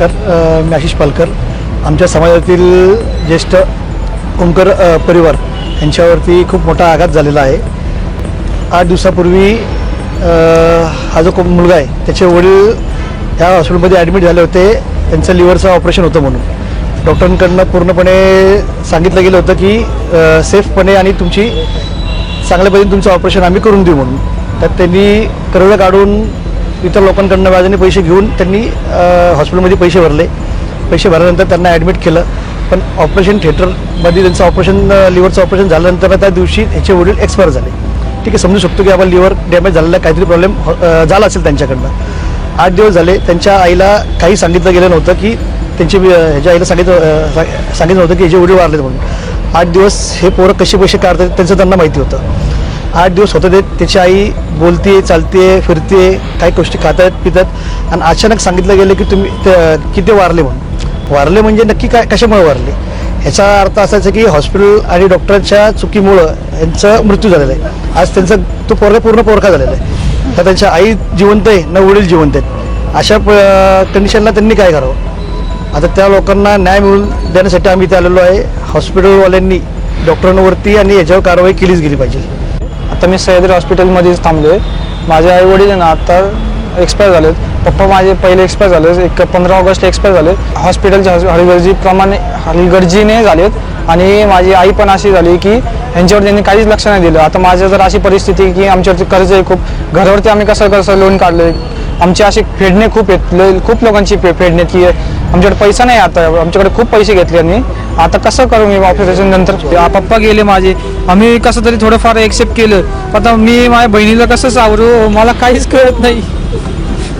नमस्कार मी आशिष पालकर. आमच्या समाजातील ज्येष्ठ ओंकर परिवार यांच्यावरती खूप मोठा आघात झालेला आहे. आठ दिवसापूर्वी हा जो को- मुलगा आहे त्याचे वडील ह्या हॉस्पिटलमध्ये ॲडमिट झाले होते. त्यांचं लिव्हरचं ऑपरेशन होतं म्हणून. डॉक्टरांकडनं पूर्णपणे सांगितलं गेलं होतं की सेफपणे आणि तुमची चांगल्या पद्धतीने तुमचं ऑपरेशन आम्ही करून देऊ म्हणून. तर त्यांनी करवळं काढून इतर लोकांकडनं व्याजाने पैसे घेऊन त्यांनी हॉस्पिटलमध्ये पैसे भरले. पैसे भरल्यानंतर त्यांना ॲडमिट केलं. पण ऑपरेशन थिएटरमध्ये त्यांचं ऑपरेशन लिव्हरचं ऑपरेशन झाल्यानंतर त्या दिवशी ह्याचे वडील एक्सपायर झाले. ठीक आहे समजू शकतो की आपण लिव्हर डॅमेज झालेला काहीतरी प्रॉब्लेम झाला असेल त्यांच्याकडनं. आठ दिवस झाले त्यांच्या आईला काही सांगितलं गेलं नव्हतं की त्यांची ह्याच्या आईला सांगितलं सांगितलं नव्हतं की ह्याचे वडील वारले म्हणून. आठ दिवस हे पोरं कसे पैसे काढतात त्यांचं त्यांना माहिती होतं. आठ दिवस होत ते. त्याची आई बोलते चालते फिरते काही गोष्टी खातात पितात. आणि अचानक सांगितलं गेलं की तुम्ही ते- की ते वारले म्हणून. वारले म्हणजे नक्की काय कशामुळे वारले? ह्याचा अर्थ असायचा की हॉस्पिटल आणि डॉक्टरांच्या चुकीमुळं यांचा मृत्यू झालेला आहे. आज त्यांचा तो पोरगा पूर्ण पोरखा झालेला आहे. तर त्यांच्या आई जिवंत आहे न वडील जिवंत आहेत. अशा कंडिशनला त्यांनी काय करावं? आता त्या लोकांना न्याय मिळवून देण्यासाठी आम्ही इथे आलेलो आहे. हॉस्पिटलवाल्यांनी डॉक्टरांवरती आणि याच्यावर कारवाई केलीच गेली पाहिजे. आता मी सह्याद्री हॉस्पिटलमध्येच थांबलो आहे माझे आई वडील आहे ना आता एक्सपायर झालेत. पप्पा माझे पहिले एक्सपायर झाले एक पंधरा ऑगस्ट एक्सपायर झाले हॉस्पिटलच्या हलगर्जीप्रमाणे हलगर्जीने झालेत. आणि माझी आई पण अशी झाली की यांच्यावर त्यांनी काहीच लक्ष नाही दिलं. आता माझ्या जर अशी परिस्थिती की आमच्यावरती कर्ज आहे खूप घरावरती आम्ही कसं कसं लोन काढलं आमचे असे फेडणे खूप आहेत. खूप लोकांची फे फेडणे की आमच्याकडे पैसा नाही आता. आमच्याकडे खूप पैसे घेतले आणि आता कसं करू मी? ऑफिस नंतर आ, पप्पा गेले माझे. आम्ही कसं तरी थोडंफार एक्सेप्ट केलं. आता मी माझ्या बहिणीला कसं सावरू? मला काहीच कळत नाही.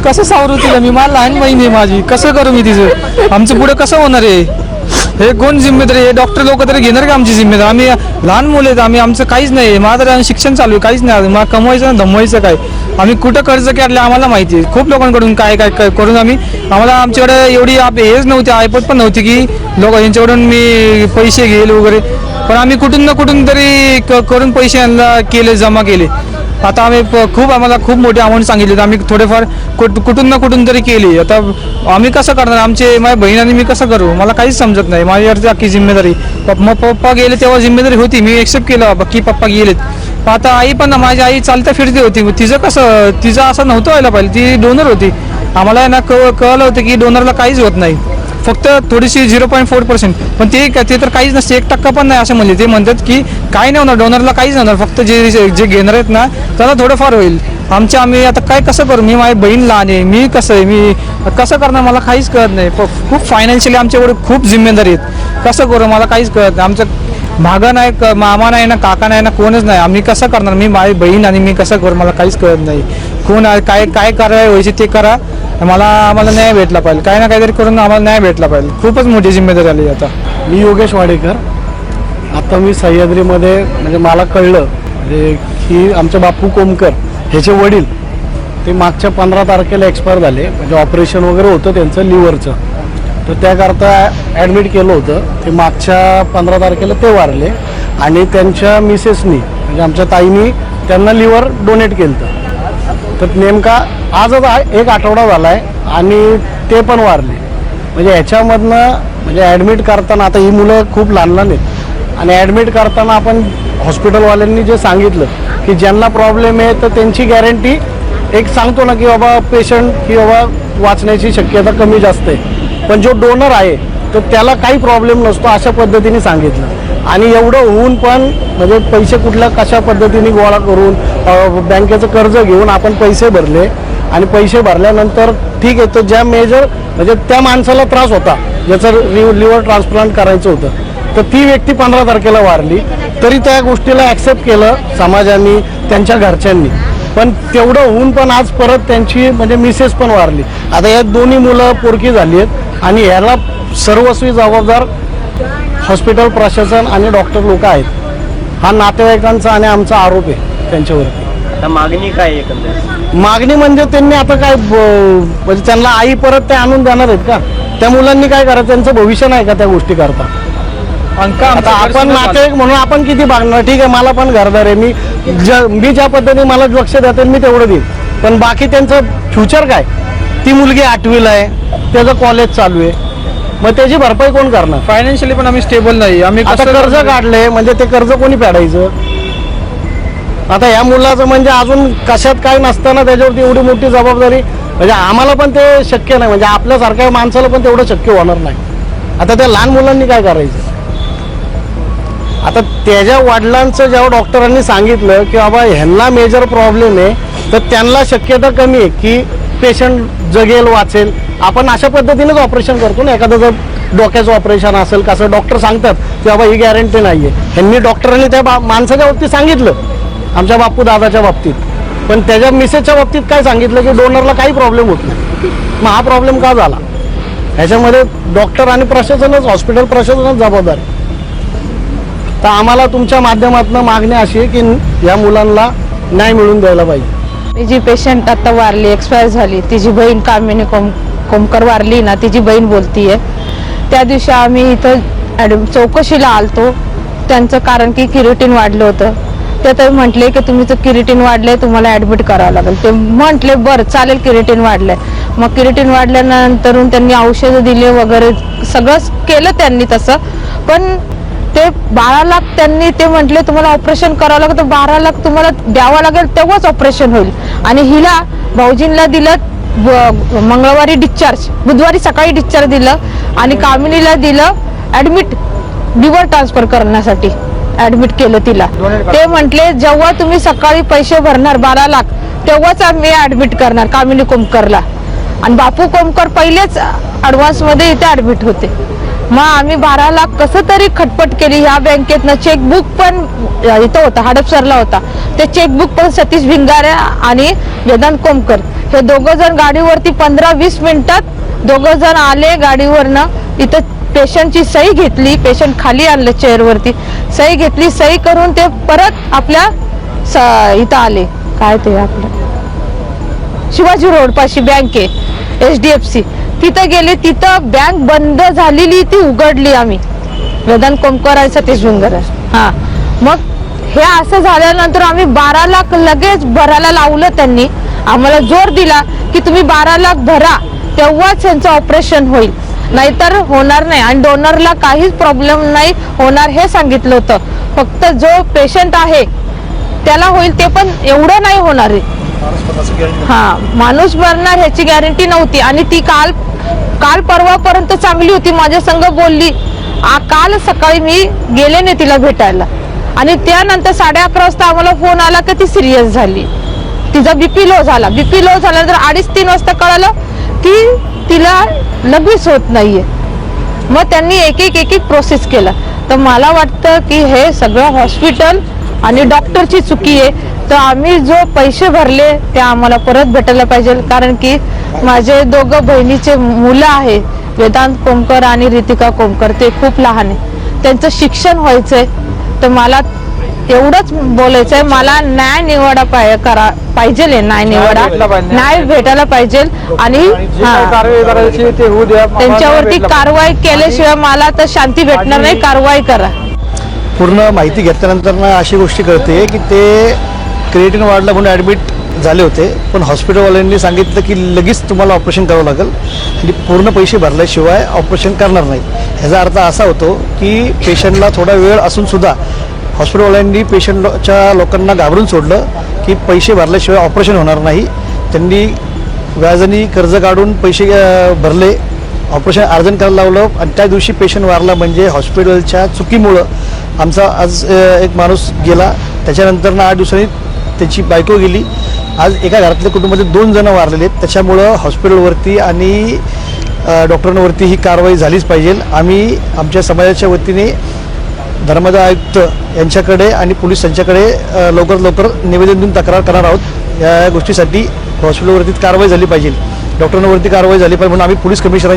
कसं सावरू तिला? मी मला लहान बहीण आहे माझी. कसं करू मी तिचं? आमचं पुढे कसं होणार आहे? हे कोण जिम्मेदारी हे डॉक्टर लोक तरी घेणार का आमची जिम्मेदारी? आम्ही लहान मुलं आहेत. आम्ही आमचं काहीच नाही. माझं तर शिक्षण चालू आहे. काहीच नाही. मला कमवायचं ना धमवायचं काय? आम्ही कुठं कर्ज काढलं आम्हाला माहिती आहे. खूप लोकांकडून काय काय काय करून आम्ही आम्हाला आमच्याकडे एवढी आप हेच नव्हती ऐपत पण नव्हती की लोक यांच्याकडून मी पैसे घेईल वगैरे. पण आम्ही कुठून ना कुठून तरी क- करून पैसे यांना केले जमा केले. आता आम्ही प- खूप आम्हाला खूप मोठी अमाऊंट सांगितली. तर आम्ही थोडेफार कुठ कुठून ना कुठून तरी केली. आता आम्ही कसं करणार? आमचे माझ्या बहीण आणि मी कसं करू? मला काहीच समजत नाही. माझ्यावरती अख्खी जिम्मेदारी. पप- मग पप्पा गेले तेव्हा जिम्मेदारी होती. मी एक्सेप्ट केलं. बाबा की पप्पा गेलेत. पण आता आई पण माझी आई चालता फिरती होती. मग तिचं कसं तिचं असं नव्हतं व्हायला पाहिजे. ती डोनर होती. आम्हाला आहे ना कळ कळलं होतं की डोनरला काहीच होत नाही. फक्त थोडीशी झिरो पॉईंट फोर पर्सेंट. पण ते ते तर काहीच नसते. एक टक्का पण नाही असं म्हणले. ते म्हणतात की काही नाही होणार डोनरला काहीच नाही होणार. फक्त जे जे घेणार आहेत ना त्याला थोडंफार होईल. आमच्या आम्ही आता काय कसं करू? मी माझी बहीण लहान आहे. मी कसं आहे? मी कसं करणार? मला काहीच कळत नाही. प- खूप फायनान्शियली आमच्याकडे खूप जिम्मेदारी आहेत. कसं करू? मला काहीच कळत नाही. आमचं भागा नाही मामा नाही ना काका नाही ना कोणच नाही. आम्ही कसं करणार? मी माझी बहीण आणि मी कसं करू? मला काहीच कळत नाही. कोण आहे, काय काय करायला व्हायचे ते करा. मला आम्हाला न्याय भेटला पाहिजे. काही ना काहीतरी करून आम्हाला न्याय भेटला पाहिजे. खूपच मोठी जिम्मेदारी आली आता. मी योगेश वाडेकर. आता मी सह्याद्रीमध्ये म्हणजे मला कळलं म्हणजे की आमचे बापू कोमकर ह्याचे वडील ते मागच्या पंधरा तारखेला एक्सपायर झाले. म्हणजे ऑपरेशन वगैरे होतं त्यांचं लिव्हरचं तर त्याकरता ॲडमिट केलं होतं. ते मागच्या पंधरा तारखेला ते वारले. आणि त्यांच्या मिसेसनी म्हणजे आमच्या ताईनी त्यांना लिव्हर डोनेट केलं होतं. तर नेमका आजच एक आठवडा झाला आहे आणि ते पण वारले. म्हणजे ह्याच्यामधनं म्हणजे ॲडमिट करताना आता ही मुलं खूप लहान लहान आहेत. आणि ॲडमिट करताना आपण हॉस्पिटलवाल्यांनी जे सांगितलं की ज्यांना प्रॉब्लेम आहे तर त्यांची गॅरंटी एक सांगतो ना की बाबा पेशंट की बाबा वाचण्याची शक्यता कमी जास्त आहे. पण जो डोनर आहे तर त्याला काही प्रॉब्लेम नसतो अशा पद्धतीने सांगितलं. आणि एवढं होऊन पण म्हणजे पैसे कुठल्या कशा पद्धतीने गोळा करून बँकेचं कर्ज घेऊन आपण पैसे भरले आणि पैसे भरल्यानंतर ठीक आहे तर ज्या मेजर म्हणजे त्या माणसाला त्रास होता ज्याचं लिव्हर ट्रान्सप्लांट करायचं होतं तर ती व्यक्ती पंधरा तारखेला वारली. तरी त्या गोष्टीला ॲक्सेप्ट केलं समाजाने त्यांच्या घरच्यांनी. पण तेवढं होऊन पण आज परत त्यांची म्हणजे मिसेस पण वारली. आता या दोन्ही मुलं पोरकी झाली आहेत आणि ह्याला सर्वस्वी जबाबदार हॉस्पिटल प्रशासन आणि डॉक्टर लोक आहेत. हा नातेवाईकांचा आणि आमचा आरोप आहे त्यांच्यावरती. आता मागणी काय आहे एकंदरीत? मागणी म्हणजे त्यांनी आता काय म्हणजे त्यांना आई परत ते आणून देणार आहेत का? त्या मुलांनी काय करायचं? त्यांचं भविष्य नाही का त्या गोष्टी करता? अंका आता आपण नातेवाईक म्हणून आपण किती मागणार ठीक आहे मला पण घरदार आहे. मी ज मी ज्या पद्धतीने मला लक्ष देता मी तेवढं देईन. पण बाकी त्यांचं फ्युचर काय? ती मुलगी आठवीला आहे त्याचं कॉलेज चालू आहे. मग त्याची भरपाई कोण करणार? फायनान्शियली पण आम्ही स्टेबल नाही. आम्ही आता कसं- कर्ज काढले म्हणजे ते कर्ज कोणी फेडायचं? आता या मुलाचं म्हणजे अजून कशात काय नसताना त्याच्यावरती एवढी मोठी जबाबदारी म्हणजे आम्हाला पण ते शक्य नाही. म्हणजे आपल्यासारख्या माणसाला पण तेवढं शक्य होणार नाही. आता त्या लहान मुलांनी काय करायचं? आता त्याच्या वडिलांचं जेव्हा डॉक्टरांनी सांगितलं की बाबा ह्यांना मेजर प्रॉब्लेम आहे तर त्यांना शक्यता कमी आहे की पेशंट जगेल वाचेल. आपण अशा पद्धतीनेच ऑपरेशन करतो ना. एखादं जर डोक्याचं ऑपरेशन असेल कसं डॉक्टर सांगतात की बाबा ही गॅरंटी नाही आहे ह्यांनी डॉक्टरांनी त्या बा माणसाच्या बाबतीत सांगितलं. आमच्या बापू दादाच्या बाबतीत. पण त्याच्या मिसेसच्या बाबतीत काय सांगितलं की डोनरला काही प्रॉब्लेम होत नाही. मग हा प्रॉब्लेम का झाला? ह्याच्यामध्ये डॉक्टर आणि प्रशासनच हॉस्पिटल प्रशासनच जबाबदार आहे. तर आम्हाला तुमच्या माध्यमातून मागणी अशी आहे की या मुलांना न्याय मिळून द्यायला पाहिजे. मी जी पेशंट आता वारली एक्सपायर झाली तिची बहीण कामिनी कोम कोमकर वारली ना तिची बहीण बोलतीये. त्या दिवशी आम्ही इथं चौकशीला आलतो. त्यांचं कारण की किरोटीन वाढलं होतं. ते तर म्हटले की तुम्ही तर किरोटीन वाढले तुम्हाला ॲडमिट करावं लागेल. ते म्हटले बरं चालेल किरोटीन वाढलंय. मग किरोटीन वाढल्यानंतर त्यांनी औषधं दिले वगैरे सगळंच केलं त्यांनी तसं. पण ते बारा लाख त्यांनी ते म्हटले तुम्हाला ऑपरेशन करावं लागेल तर बारा लाख तुम्हाला द्यावं लागेल तेव्हाच ऑपरेशन होईल. आणि हिला भाऊजींना दिलं मंगळवारी डिस्चार्ज बुधवारी सकाळी डिस्चार्ज दिलं आणि कामिनीला दिलं ऍडमिट लिव्हर ट्रान्सफर करण्यासाठी ऍडमिट केलं तिला. ते म्हटले जेव्हा तुम्ही सकाळी पैसे भरणार बारा लाख तेव्हाच आम्ही ऍडमिट करणार कामिनी कोमकरला. आणि बापू कोमकर पहिलेच ऍडव्हान्समध्ये इथे ऍडमिट होते. मग आम्ही बारा लाख कसं तरी खटपट केली. ह्या बँकेतनं चेकबुक पण इथं होता हडपसरला होता. ते चेकबुक पण सतीश भिंगारे आणि वेदांत कोमकर. हे दोघं जण गाडीवरती पंधरा वीस मिनिटात दोघं जण आले गाडीवरनं. इथं पेशंटची सही घेतली पेशंट खाली आणलं चेअरवरती. सही घेतली सही करून ते परत आपल्या इथं आले. काय ते आपलं? शिवाजी रोड पाशी बँक आहे एच डी एफ सी तिथं गेले तिथं बँक बंद झालेली ती उघडली आम्ही. वेदांत कोमकर आणि सतीश भिंगर हा. मग हे असं झाल्यानंतर आम्ही बारा लाख लगेच भरायला लावलं त्यांनी. आम्हाला जोर दिला की तुम्ही बारा लाख भरा तेव्हाच यांचं ऑपरेशन होईल. नाहीतर होणार नाही. आणि डोनरला काहीच प्रॉब्लेम नाही होणार हे सांगितलं होतं. फक्त जो पेशंट आहे त्याला होईल ते पण एवढं नाही होणार. आहे हा. माणूस मरणार ह्याची गॅरंटी नव्हती. आणि ती काल काल परवापर्यंत चांगली होती माझ्या संग बोलली काल सकाळी मी गेले नाही तिला भेटायला. आणि त्यानंतर साडे अकरा वाजता आम्हाला फोन आला की ती सिरियस झाली. तिचा बीपी लो झाला. बीपी लो झाल्यानंतर अडीच तीन वाजता कळालं की तिला लगेच होत नाहीये. मग त्यांनी एक एक एक एक प्रोसेस केला. तर मला वाटतं की हे सगळं हॉस्पिटल आणि डॉक्टरची चुकी आहे. तर आम्ही जो पैसे भरले ते आम्हाला परत भेटायला पाहिजे. कारण की माझे दोघं बहिणीचे मुलं आहे वेदांत कोमकर आणि रितिका कोमकर ते खूप लहान आहे. त्यांचं शिक्षण व्हायचंय. तर मला एवढंच बोलायचंय मला न्याय निवाडा पाय करा पाहिजे न्याय निवाडा. न्याय भेटायला पाहिजे. आणि हा. त्यांच्यावरती. कारवाई केल्याशिवाय मला तर शांती भेटणार नाही. कारवाई करा. पूर्ण माहिती घेतल्यानंतर ना अशी गोष्टी कळते की ते क्रिएटिन वाढला म्हणून ॲडमिट झाले होते. पण हॉस्पिटलवाल्यांनी सांगितलं की लगेच तुम्हाला ऑपरेशन करावं लागेल. आणि पूर्ण पैसे भरल्याशिवाय ऑपरेशन करणार नाही. ह्याचा अर्थ असा होतो की पेशंटला थोडा वेळ असूनसुद्धा हॉस्पिटलवाल्यांनी पेशंटच्या लोकांना घाबरून सोडलं की पैसे भरल्याशिवाय ऑपरेशन होणार नाही. त्यांनी व्याजाने कर्ज काढून पैसे भरले. ऑपरेशन अर्जन करायला लावलं आणि त्या दिवशी पेशंट वारला म्हणजे हॉस्पिटलच्या चुकीमुळं. आमचा आज एक माणूस गेला. त्याच्यानंतर ना आठ दिवसांनी त्याची बायको गेली. आज एका घरातल्या कुटुंबातील दोन जणं वारलेले आहेत. त्याच्यामुळं हॉस्पिटलवरती आणि डॉक्टरांवरती ही कारवाई झालीच पाहिजे. आम्ही आमच्या समाजाच्या वतीने धर्मदा आयुक्त यांच्याकडे आणि पोलीस यांच्याकडे लवकरात लवकर निवेदन देऊन तक्रार करणार आहोत. या गोष्टीसाठी हॉस्पिटलवरती कारवाई झाली पाहिजे. डॉक्टरांवरती कारवाई झाली पाहिजे म्हणून आम्ही पोलीस कमिशनरांची